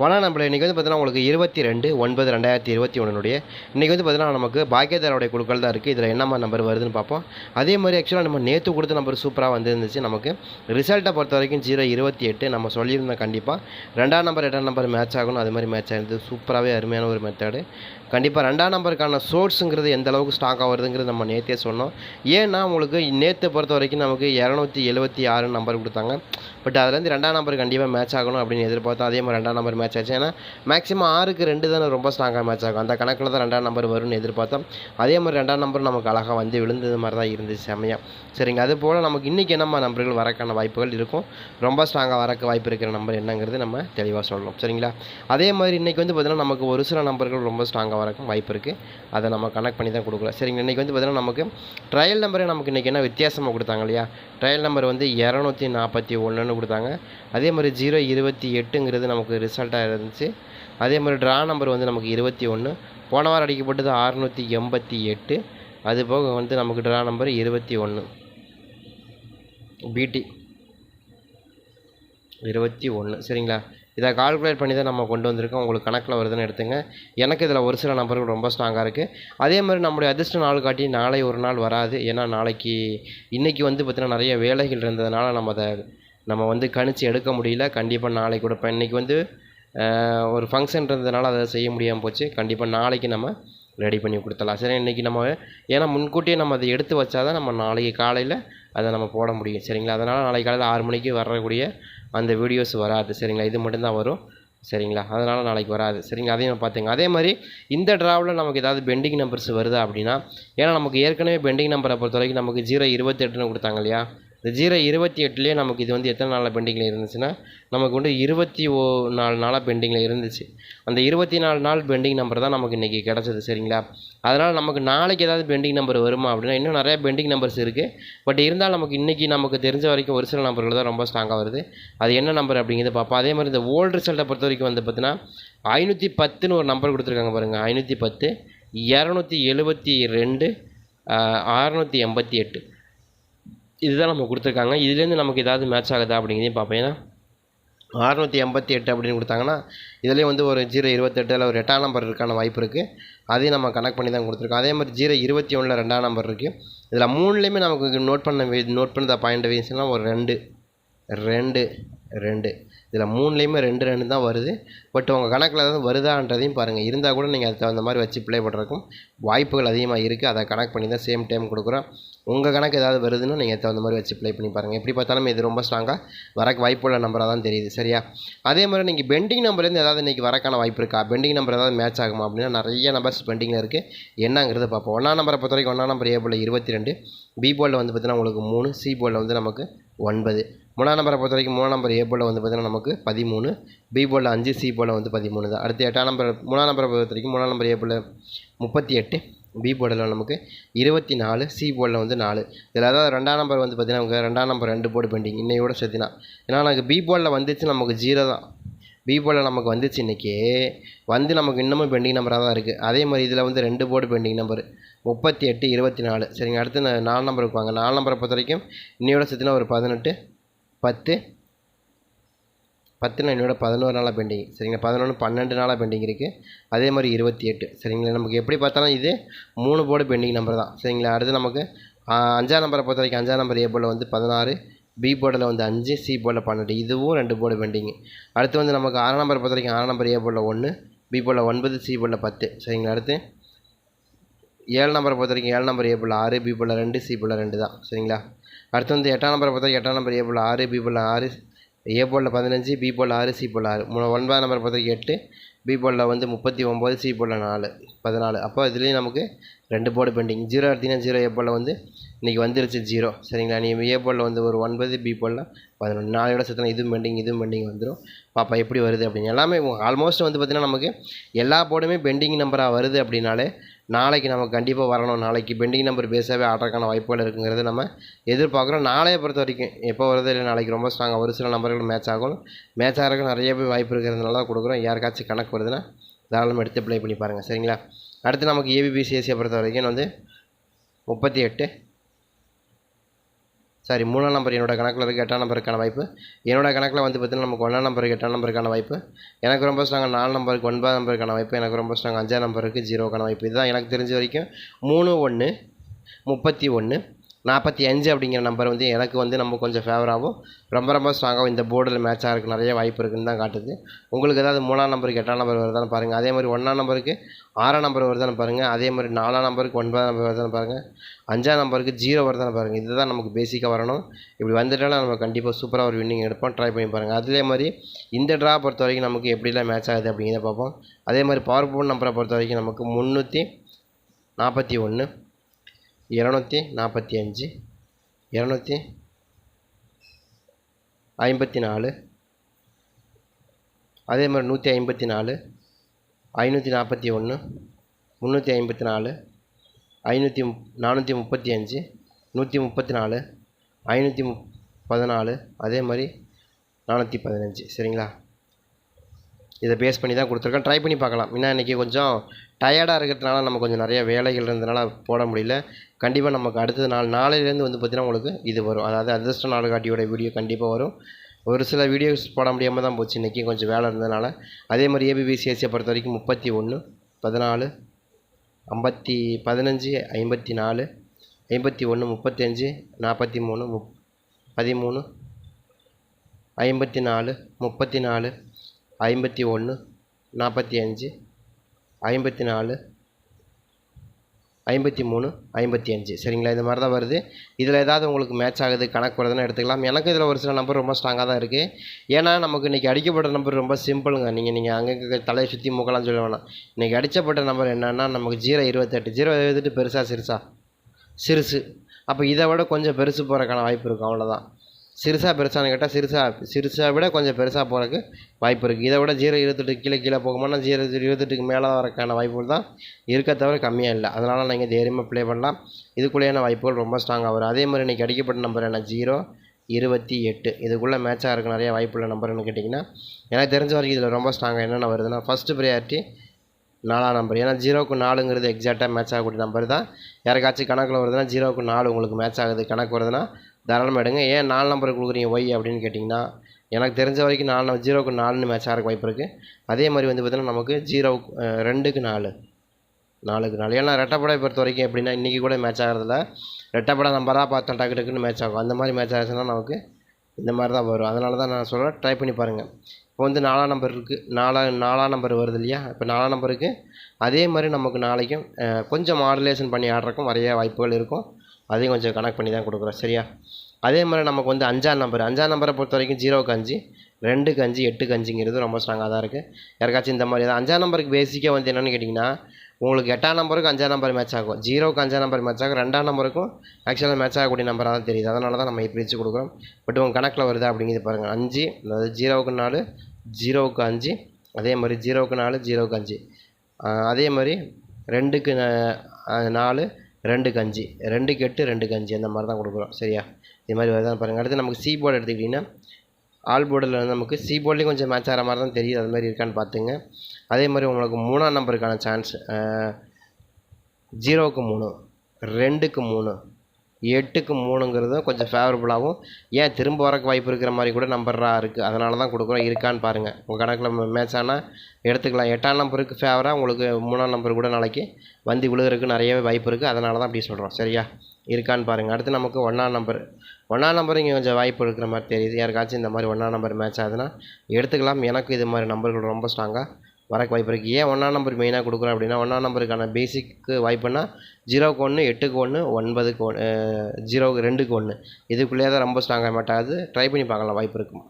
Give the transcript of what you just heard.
வணக்கம் நம்மள இன்றைக்கி வந்து பார்த்தீங்கன்னா உங்களுக்கு இருபத்தி ரெண்டு ஒன்பது ரெண்டாயிரத்தி இருபத்தி ஒன்றுனுடைய இன்றைக்கி வந்து பார்த்தீங்கன்னா நமக்கு பாக்கியதாரோடைய குழுக்கள் தான் இருக்குது இதில் என்னம்மா நம்பர் வருதுன்னு பார்ப்போம். அதே மாதிரி ஆக்சுவலாக நம்ம நேற்று கொடுத்த நம்பர் சூப்பராக வந்துருந்துச்சு. நமக்கு ரிசல்ட்டை பொறுத்த வரைக்கும் ஜீரோ இருபத்தி எட்டு நம்ம சொல்லியிருந்தோம் கண்டிப்பாக ரெண்டாம் நம்பர் எட்டாம் நம்பர் மேட்ச் ஆகணும். அது மாதிரி மேட்ச் ஆகிருந்தது சூப்பராகவே அருமையான ஒரு மெத்தடு கண்டிப்பாக ரெண்டாம் நம்பருக்கான சோர்ஸுங்கிறது எந்த அளவுக்கு ஸ்ட்ராங்காக வருதுங்கிறது நம்ம நேற்றே சொன்னோம். ஏன்னா உங்களுக்கு நேற்று பொறுத்த வரைக்கும் நமக்கு இரநூத்தி எழுபத்தி ஆறு நம்பர் கொடுத்தாங்க. பட் அதுலேருந்து ரெண்டாம் நம்பர் கண்டிப்பாக மேட்ச் ஆகணும் அப்படின்னு எதிர்பார்த்தோம் அதே மாதிரி ரெண்டாம் நம்பர் மேட்ச் ஆச்சு ஏன்னா மேக்ஸிமம் ஆறுக்கு ரெண்டு தானே ரொம்ப ஸ்ட்ராங்காக மேட்ச் ஆகும். அந்த கணக்கில் தான் ரெண்டாம் நம்பர் வரும்னு எதிர்பார்த்தோம். அதே மாதிரி ரெண்டாம் நம்பர் நமக்கு அழகாக வந்து விழுந்தது மாதிரி தான் இருந்துச்சு செம்மையாக சரிங்க அது போல் நமக்கு இன்றைக்கி என்னம்மா நம்பர்கள் வரக்கான வாய்ப்புகள் இருக்கும்? ரொம்ப ஸ்ட்ராங்காக வரக்கு வாய்ப்பு இருக்கிற நம்பர் என்னங்கிறது நம்ம தெளிவாக சொல்லணும். சரிங்களா? அதே மாதிரி இன்றைக்கி வந்து பார்த்திங்கன்னா நமக்கு ஒரு சில நம்பர்கள் ரொம்ப ஸ்ட்ராங்காக வரக்கும் வாய்ப்பு இருக்குது அதை நம்ம கனெக்ட் பண்ணி தான் கொடுக்கல சரிங்க இன்றைக்கி வந்து பார்த்திங்கன்னா நமக்கு ட்ரையல் நம்பரே நமக்கு இன்றைக்கி என்ன வித்தியாசமாக கொடுத்தாங்க இல்லையா? ட்ரையல் நம்பர் வந்து இரநூத்தி நாற்பத்தி ஒன்றுன்னு கொடுத்தாங்க. அதே மாதிரி ஜீரோ இருபத்தி எட்டுங்கிறது நமக்கு ரிசல்ட்டாக இருந்துச்சு. அதே மாதிரி ட்ரா நம்பர் வந்து நமக்கு இருபத்தி ஒன்று போன வாரம் அடிக்கப்பட்டது அறுநூற்றி எண்பத்தி எட்டு. அது போக வந்து நமக்கு ட்ரா நம்பர் இருபத்தி ஒன்று பிடி இருபத்தி ஒன்று சரிங்களா? இதை கால்குலேட் பண்ணி தான் நம்ம கொண்டு வந்திருக்கோம். உங்களுக்கு கணக்கில் வருதுன்னு எடுத்துங்க. எனக்கு இதில் ஒரு சில நம்பர்கள் ரொம்ப ஸ்ட்ராங்காக இருக்குது அதே மாதிரி நம்முடைய அதிர்ஷ்ட நாள் காட்டி நாளை ஒரு நாள் வராது. ஏன்னா நாளைக்கு இன்றைக்கி வந்து பார்த்திங்கன்னா நிறைய வேலைகள் இருந்ததுனால நம்ம அதை நம்ம வந்து கணிச்சு எடுக்க முடியல. கண்டிப்பாக நாளைக்கு கொடுப்பேன் இன்றைக்கி வந்து ஒரு ஃபங்க்ஷன் இருந்ததுனால அதை செய்ய முடியாமல் போச்சு. கண்டிப்பாக நாளைக்கு நம்ம ரெடி பண்ணி கொடுத்துடலாம். சரி இன்றைக்கி நம்ம ஏன்னா முன்கூட்டியே நம்ம அதை எடுத்து வச்சா தான் நம்ம நாளைக்கு காலையில் அதை நம்ம போட முடியும். சரிங்களா? அதனால் நாளைக்கு காலையில் ஆறு மணிக்கு வரக்கூடிய அந்த வீடியோஸ் வராது. சரிங்களா? இது மட்டும்தான் வரும். சரிங்களா? அதனால் நாளைக்கு வராது. சரிங்களா? அதையும் பார்த்துங்க அதே மாதிரி இந்த ட்ராவில் நமக்கு ஏதாவது பெண்டிங் நம்பர்ஸ் வருதா அப்படின்னா ஏன்னா நமக்கு ஏற்கனவே பெண்டிங் நம்பரை பொறுத்த வரைக்கும் நமக்கு ஜீரோ இருபத்தெட்டுன்னு கொடுத்தாங்க இல்லையா? இந்த ஜீரோ இருபத்தி எட்டுலேயே நமக்கு இது வந்து எத்தனை நாளில் பெண்டிங்கில் இருந்துச்சுன்னா நமக்கு வந்து இருபத்தி ஓ நாலு நாளாக பெண்டிங்கில் இருந்துச்சு. அந்த இருபத்தி நாலு நாள் பெண்டிங் நம்பர் தான் நமக்கு இன்றைக்கி கிடச்சிது சரிங்களா? அதனால் நமக்கு நாளைக்கு ஏதாவது பெண்டிங் நம்பர் வருமா அப்படின்னா இன்னும் நிறைய பெண்டிங் நம்பர்ஸ் இருக்குது பட் இருந்தாலும் நமக்கு இன்றைக்கி நமக்கு தெரிஞ்ச வரைக்கும் ஒரு சில நம்பர்கள் தான் ரொம்ப ஸ்ட்ராங்காக வருது. அது என்ன நம்பர் அப்படிங்கிறத பார்ப்போம். அதே மாதிரி இந்த ஓல்டு ரிசல்ட்டை பொறுத்த வரைக்கும் வந்து பார்த்தீங்கன்னா ஐநூற்றி பத்துன்னு ஒரு நம்பர் கொடுத்துருக்காங்க பாருங்கள் ஐநூற்றி பத்து இரநூத்தி எழுபத்தி ரெண்டு அறநூற்றி எண்பத்தி எட்டு. இதுதான் நம்ம கொடுத்துருக்காங்க. இதுலேருந்து நமக்கு ஏதாவது மேட்ச் ஆகுதா அப்படிங்கிறதையும் பார்ப்போம். ஏன்னா அறநூற்றி எண்பத்தி எட்டு அப்படின்னு கொடுத்தாங்கன்னா இதுலேயே வந்து ஒரு ஜீரோ இருபத்தெட்டு இல்லை ஒரு எட்டாம் நம்பர் இருக்கான வாய்ப்பு இருக்குது அதையும் நம்ம கனெக்ட் பண்ணி தான் கொடுத்துருக்கோம். அதே மாதிரி ஜீரோ இருபத்தி ஒன்றில் ரெண்டாம் நம்பர் இருக்குது இதில் மூணுலேயுமே நமக்கு நோட் பண்ண நோட் பண்ண பாயிண்ட் வீசுனா ஒரு ரெண்டு. ரெண்டு. ரெண்டு. இதில் மூணுலேயுமே ரெண்டு ரெண்டு தான் வருது. பட் உங்கள் கணக்கில் ஏதாவது வருதான்றதையும் பாருங்கள் இருந்தால் கூட நீங்கள் அதுக்கு தகுந்த மாதிரி வச்சு ப்ளே பண்ணுறதுக்கும் வாய்ப்புகள் அதிகமாக இருக்குது அதை கணக்கு பண்ணி தான் சேம் டைம் கொடுக்குறோம். உங்கள் கணக்கு ஏதாவது வருதுன்னா நீங்கள் தகுந்த மாதிரி வச்சு ப்ளே பண்ணி பாருங்கள் எப்படி பார்த்தாலும் இது ரொம்ப ஸ்ட்ராங்காக வரக்கு வாய்ப்புள்ள நம்பராக தான் தெரியுது. சரியா? அதே மாதிரி நீங்கள் பெண்டிங் நம்பர்லேருந்து ஏதாவது இன்றைக்கி வரக்கான வாய்ப்பு இருக்கா? பெண்டிங் நம்பர் ஏதாவது மேட்ச் ஆகுமா? அப்படின்னா நிறைய நம்பர்ஸ் பெண்டிங்கில் இருக்குது என்னங்கிறத பார்ப்போம். ஒன்றாம் நம்பரை பொறுத்த வரைக்கும் ஒன்றாம் நம்பர் ஏ போல் இருபத்தி ரெண்டு பி போலில் வந்து பார்த்தீங்கன்னா உங்களுக்கு மூணு சி போலில் வந்து நமக்கு ஒன்பது. மூணாம் நம்பரை பொறுத்த வரைக்கும் மூணாம் நம்பர் ஏ போல் வந்து பார்த்தீங்கன்னா நமக்கு பதிமூணு. பி போல் அஞ்சு சி போல் வந்து பதிமூணு தான். அடுத்து எட்டாம் நம்பர் மூணாம் நம்பரை பொறுத்த வரைக்கும் மூணாம் நம்பர் ஏ போல் முப்பத்தி எட்டு பி போர்டில் நமக்கு இருபத்தி நாலு சி போர்டில் வந்து நாலு. இதில் அதாவது ரெண்டாம் நம்பர் வந்து பார்த்தீங்கன்னா நமக்கு ரெண்டாம் நம்பர் ரெண்டு போர்டு பெண்டிங் இன்னையோட சேர்த்தினா. ஏன்னா நமக்கு பி போர்டில் வந்துச்சு நமக்கு ஜீரோ தான். பி போர்டில் நமக்கு வந்துச்சு இன்றைக்கி வந்து நமக்கு இன்னமும் பெண்டிங் நம்பராக தான் இருக்குது அதே மாதிரி இதில் வந்து ரெண்டு போர்டு பெண்டிங் நம்பர் முப்பத்தி எட்டு இருபத்தி நாலு. சரிங்க அடுத்து நான் நாலு நம்பர் இருப்பாங்க நாலு நம்பரை பொறுத்த வரைக்கும் இன்னையோட சேர்த்தினா ஒரு பதினெட்டு பத்து பத்து என்னோட பதினோரு நாளாக பெண்டிங் சரிங்களா பதினொன்று பன்னெண்டு நாளாக பெண்டிங் இருக்குது அதே மாதிரி இருபத்தி எட்டு. சரிங்களா நமக்கு எப்படி பார்த்தாலும் இது மூணு போர்டு பெண்டிங் நம்பர் தான். சரிங்களா அடுத்து நமக்கு அஞ்சாம் நம்பரை பொறுத்த வரைக்கும் அஞ்சாம் நம்பர் ஏ போர்டில் வந்து பதினாறு பி போர்டில் வந்து அஞ்சு சி போர்டில் பன்னெண்டு. இதுவும் ரெண்டு போர்டு பெண்டிங் அடுத்து வந்து நமக்கு ஆறாம் நம்பரை பொறுத்த வரைக்கும் ஆறாம் நம்பர் ஏ போர்டில் ஒன்று பி போர்டில் ஒன்பது சி போர்டில் பத்து. சரிங்களா அடுத்து ஏழு நம்பரை பொறுத்த வரைக்கும் ஏழு நம்பர் ஏ போல் ஆறு பி போல் ரெண்டு சி போல் ரெண்டு தான். சரிங்களா? அடுத்து வந்து எட்டாம் நம்பரை பொறுத்த வரைக்கும் எட்டாம் நம்பர் ஏ போல் ஆறு பி போல் ஆறு ஏ போலில் பதினஞ்சு பி போல் ஆறு சி போல் ஆறு. மூணு ஒன்பதாம் நம்பரை பொறுத்த வரைக்கும் எட்டு பி போலில் வந்து முப்பத்தி ஒம்பது சி போலில் நாலு பதினாலு. அப்போ இதுலேயும் நமக்கு ரெண்டு போர்டு பெண்டிங் ஜீரோ எடுத்தீங்கன்னா ஜீரோ ஏ போலில் வந்து இன்றைக்கி வந்துருச்சு ஜீரோ சரிங்களா? நீ ஏ போலில் வந்து ஒரு ஒன்பது பி போலில் பதினொன்று. நாளையோட சேர்த்தனா இதுவும் பெண்டிங் இதுவும் பெண்டிங் வந்துடும் பாப்பா எப்படி வருது அப்படின்னு. எல்லாமே ஆல்மோஸ்ட் வந்து பார்த்திங்கன்னா நமக்கு எல்லா போர்டுமே பெண்டிங் நம்பராக வருது அப்படின்னாலே நாளைக்கு நம்ம கண்டிப்பாக வரணும். நாளைக்கு பெண்டிங் நம்பர் பேஸாகவே ஆடுறதுக்கான வாய்ப்புகள் இருக்குங்கிறது நம்ம எதிர்பார்க்குறோம். நாளையை பொறுத்த வரைக்கும் எப்போ வருது இல்லை நாளைக்கு ரொம்ப ஸ்ட்ராங்காக ஒரு சில நம்பர்கள் மேட்ச் ஆகும். மேட்ச் ஆகிறதுக்கு பேர் வாய்ப்பு இருக்கிறதுனால தான் கொடுக்குறோம். யாருக்காச்சும் கணக்கு வருதுன்னா தாராளமாக எடுத்து ப்ளே பண்ணி பாருங்கள் சரிங்களா? அடுத்து நமக்கு ஏபிபிசிஎஸ்சியை பொறுத்த வரைக்கும் வந்து முப்பத்தி எட்டு சாரி மூணாம் நம்பர் என்னோட கணக்கில் இருக்குது எட்டாம் நம்பருக்கான வாய்ப்பு. என்னோட கணக்கில் வந்து பார்த்தீங்கன்னா நமக்கு ஒன்றாம் நம்பருக்கு எட்டாம் நம்பருக்கான வாய்ப்பு. எனக்கு ரொம்ப ஸ்ட்ராங்காக நாலு நம்பருக்கு ஒன்பதாம் நம்பருக்கான வாய்ப்பு. எனக்கு ரொம்ப ஸ்ட்ராங் அஞ்சாம் நம்பருக்கு ஜீரோக்கான வாய்ப்பு. இதுதான் எனக்கு தெரிஞ்ச வரைக்கும். மூணு ஒன்று முப்பத்தி ஒன்று நாற்பத்தி அஞ்சு அப்படிங்கிற நம்பர் வந்து எனக்கு வந்து நம்ம கொஞ்சம் ஃபேவராகவும் ரொம்ப ரொம்ப ஸ்ட்ராங்காகவும் இந்த போர்டில் மேட்ச் ஆகிறதுக்கு நிறைய வாய்ப்பு இருக்குன்னு தான் காட்டுது. உங்களுக்கு ஏதாவது மூணாம் நம்பருக்கு எட்டாம் நம்பர் வருதான்னு பாருங்கள் அதே மாதிரி ஒன்றாம் நம்பருக்கு ஆறாம் நம்பர் வருதான்னு பாருங்கள் அதே மாதிரி நாலாம் நம்பருக்கு ஒன்பதாம் நம்பர் வருதான்னு பாருங்கள் அஞ்சாம் நம்பருக்கு ஜீரோ வருதான்னு பாருங்கள் இதுதான் நமக்கு பேசிக்காக வரணும். இப்படி வந்துட்டாலும் நம்ம கண்டிப்பாக சூப்பராக ஒரு வின்னிங் எடுப்போம். ட்ரை பண்ணி பாருங்கள் அதே மாதிரி இந்த ட்ரா பொறுத்த வரைக்கும் நமக்கு எப்படிலாம் மேட்ச் ஆகுது அப்படிங்கிறத பார்ப்போம். அதே மாதிரி பவர் போன் நம்பரை பொறுத்த வரைக்கும் நமக்கு முந்நூற்றி நாற்பத்தி ஒன்று இரநூத்தி நாற்பத்தி அஞ்சு இரநூத்தி ஐம்பத்தி நாலு அதே மாதிரி நூற்றி ஐம்பத்தி நாலு ஐநூற்றி நாற்பத்தி ஒன்று முந்நூற்றி ஐம்பத்தி நாலு ஐநூற்றி முப் நானூற்றி முப்பத்தி அஞ்சு நூற்றி முப்பத்தி நாலு ஐநூற்றி முப் பதினாலு அதே மாதிரி நானூற்றி பதினஞ்சு. சரிங்களா? இதை பேஸ் பண்ணி தான் கொடுத்துருக்கேன் ட்ரை பண்ணி பார்க்கலாம். ஏன்னா இன்றைக்கி கொஞ்சம் டயர்டாக இருக்கிறதுனால நம்ம கொஞ்சம் நிறைய வேலைகள் இருந்ததுனால போட முடியல. கண்டிப்பாக நமக்கு அடுத்தது நாள் நாளையிலேருந்து வந்து பார்த்திங்கன்னா உங்களுக்கு இது வரும். அதாவது அதிர்ஷ்ட நாடுகாட்டியோட வீடியோ கண்டிப்பாக வரும். ஒரு சில வீடியோஸ் போட முடியாமல் தான் போச்சு. இன்றைக்கி கொஞ்சம் வேலை இருந்ததுனால. அதே மாதிரி ஏபிபிசிஎஸ்சியை பொறுத்த வரைக்கும் முப்பத்தி ஒன்று பதினாலு ஐம்பத்தி பதினஞ்சு ஐம்பத்தி நாலு ஐம்பத்தி ஒன்று முப்பத்தஞ்சு நாற்பத்தி மூணு முப் பதிமூணு ஐம்பத்தி நாலு முப்பத்தி நாலு ஐம்பத்தி ஒன்று நாற்பத்தி அஞ்சு ஐம்பத்தி நாலு ஐம்பத்தி மூணு ஐம்பத்தி அஞ்சு. சரிங்களா? இந்த மாதிரி தான் வருது. இதில் ஏதாவது உங்களுக்கு மேட்ச் ஆகுது கணக்கு வருதுன்னு எடுத்துக்கலாம். எனக்கு இதில் ஒரு சில நம்பர் ரொம்ப ஸ்ட்ராங்காக தான் இருக்குது ஏன்னா நமக்கு இன்றைக்கி அடிக்கப்பட்ட நம்பர் ரொம்ப சிம்பிளுங்க நீங்கள் நீங்கள் அங்கே தலையை சுற்றி முகலாம் சொல்ல வேணாம். இன்றைக்கி அடிக்கப்பட்ட நம்பர் என்னென்னா நமக்கு ஜீரோ இருபத்தெட்டு. ஜீரோ இருபத்தெட்டு பெருசாக சிறுசா. சிறுசு. அப்போ இதை விட கொஞ்சம் பெருசு போகிறக்கான வாய்ப்பு இருக்கும் அவ்வளோதான் சிறுசாக பெருசான்னு கேட்டால் சிறுசா சிறுசாக விட கொஞ்சம் பெருசாக போகிறதுக்கு வாய்ப்பு இருக்குது இதை விட ஜீரோ இருபத்தெட்டு கீழே கீழே போகும்போது ஜீரோ இருபத்தெட்டுக்கு மேலே வரக்கான வாய்ப்புகள் தான் இருக்க தவிர கம்மியாக இல்லை. அதனால் நீங்கள் தைரியமாக ப்ளே பண்ணலாம். இதுக்குள்ளேயான வாய்ப்புகள் ரொம்ப ஸ்ட்ராங்காக வரும். அதே மாதிரி இன்றைக்கி அடிக்கப்பட்ட நம்பர் என்ன? ஜீரோ இருபத்தி எட்டு. இதுக்குள்ளே மேட்சாக இருக்க நிறைய வாய்ப்புள்ள நம்பர்னு கேட்டிங்கன்னா எனக்கு தெரிஞ்ச வரைக்கும் இதில் ரொம்ப ஸ்ட்ராங்காக என்னென்ன வருதுன்னா ஃபஸ்ட்டு ப்ரையாரிட்டி நாலாம் நம்பர் ஏன்னா ஜீரோக்கு நாலுங்கிறது எக்ஸாக்டாக மேட்ச் ஆகக்கூடிய நம்பர் தான். யாருக்காச்சும் கணக்கில் வருதுன்னா ஜீரோக்கு நாலு உங்களுக்கு மேட்ச் ஆகுது. கணக்கு வருதுன்னா தாராளமாக எடுங்க. ஏன் நாலு நம்பர் கொடுக்குறீங்க ஒய் அப்படின்னு கேட்டிங்கன்னா எனக்கு தெரிஞ்ச வரைக்கும் நாலு நம்பர் ஜீரோக்கு நாலுன்னு மேட்ச் ஆகிறக்கு வாய்ப்பு இருக்குது அதே மாதிரி வந்து பார்த்திங்கன்னா நமக்கு ஜீரோவுக்கு ரெண்டுக்கு நாலு. நாலுக்கு நாலு. ஏன்னா ரெட்டப்படை பொறுத்த வரைக்கும் எப்படின்னா இன்றைக்கி கூட மேட்ச் ஆகிறதில்ல. ரெட்டப்படை நம்பராக பார்த்தா டக்கு டக்குன்னு மேட்ச் ஆகும். அந்த மாதிரி மேட்ச் ஆச்சுன்னா நமக்கு இந்த மாதிரி தான் வரும். அதனால தான் நான் சொல்கிறேன் ட்ரை பண்ணி பாருங்கள் இப்போ வந்து நாலாம் நம்பர் இருக்குது நாலா நாலாம் நம்பர் வருது இல்லையா? இப்போ நாலாம் நம்பருக்கு அதே மாதிரி நமக்கு நாளைக்கும் கொஞ்சம் மாடுலேஷன் பண்ணி ஆடுறக்கும் நிறைய வாய்ப்புகள் இருக்கும். அதையும் கொஞ்சம் கனெக்ட் பண்ணி தான் கொடுக்குறோம். சரியா? அதே மாதிரி நமக்கு வந்து அஞ்சாம் நம்பர் அஞ்சாம் நம்பரை பொறுத்த வரைக்கும் ஜீரோக்கு அஞ்சு ரெண்டுக்கு அஞ்சு எட்டுக்கு அஞ்சுங்கிறது ரொம்ப ஸ்ட்ராங்காக தான் இருக்குது யாருக்காச்சும் இந்த மாதிரி தான் அஞ்சாம் நம்பருக்கு பேசிக்காக வந்து என்னென்னு கேட்டிங்கன்னா உங்களுக்கு எட்டாம் நம்பருக்கு அஞ்சாம் நம்பர் மேட்ச் ஆகும். ஜீரோக்கு அஞ்சாம் நம்பர் மேட்ச் ஆகும் ரெண்டாம் நம்பருக்கும் ஆக்சுவலாக மேட்ச் ஆகக்கூடிய நம்பராக தான் தெரியுது. அதனால தான் நம்ம பிரித்து கொடுக்குறோம். பட் உங்கள் கணக்கில் வருதா அப்படிங்கிறது பாருங்கள் அஞ்சு அதாவது ஜீரோவுக்கு நாலு ஜீரோவுக்கு அஞ்சு அதே மாதிரி ஜீரோவுக்கு நாலு ஜீரோவுக்கு அஞ்சு. அதே மாதிரி ரெண்டுக்கு நாலு ரெண்டு கஞ்சி. ரெண்டுக்கு எட்டு ரெண்டு கஞ்சி. அந்த மாதிரி தான் கொடுக்குறோம். சரியா? இது மாதிரி வருதான் பாருங்கள் அடுத்து நமக்கு சி போர்டு எடுத்துக்கிட்டிங்கன்னா ஆல் போர்டில் வந்து நமக்கு சி போர்ட்லேயும் கொஞ்சம் மேட்ச் ஆகிற மாதிரி தான் தெரியுது. அது மாதிரி இருக்கான்னு பார்த்துங்க. அதே மாதிரி உங்களுக்கு மூணாம் நம்பருக்கான சான்ஸ் ஜீரோவுக்கு மூணு ரெண்டுக்கு மூணு எட்டுக்கு மூணுங்கிறதும் கொஞ்சம் ஃபேவரபுளாகவும் ஏன் திரும்ப வரக்கு வாய்ப்பு இருக்கிற மாதிரி கூட நம்பராக இருக்குது அதனால தான் கொடுக்குறோம். இருக்கான்னு பாருங்கள் உங்கள் கணக்கில் மேட்ச் ஆனால் எடுத்துக்கலாம். எட்டாம் நம்பருக்கு ஃபேவராக உங்களுக்கு மூணாம் நம்பர் கூட நாளைக்கு வந்து விழுகிறதுக்கு நிறையவே வாய்ப்பு இருக்குது அதனால தான் அப்படி சொல்கிறோம் சரியா? இருக்கான்னு பாருங்கள் அடுத்து நமக்கு ஒன்றாம் நம்பர் ஒன்றாம் நம்பர் இங்கே கொஞ்சம் வாய்ப்பு இருக்கிற மாதிரி தெரியுது. யாருக்காச்சும் இந்த மாதிரி ஒன்றாம் நம்பர் மேட்ச் ஆகுதுன்னா எடுத்துக்கலாம். எனக்கு இது மாதிரி நம்பர்கள் ரொம்ப ஸ்ட்ராங்காக வரக்கு வாய்ப்பு இருக்குது ஏன் ஒன்றாம் நம்பர் மெயினாக கொடுக்குறோம் அப்படின்னா ஒன்றாம் நம்பருக்கான பேசிக்கு வாய்ப்புன்னா ஜீரோக்கு ஒன்று எட்டுக்கு ஒன்று ஒன்பதுக்கு ஒன்று ஜீரோவுக்கு ரெண்டுக்கு ஒன்று இதுக்குள்ளேயே தான் ரொம்ப ஸ்ட்ராங்காக மாட்டாது ட்ரை பண்ணி பார்க்கலாம் வாய்ப்பு இருக்கும்?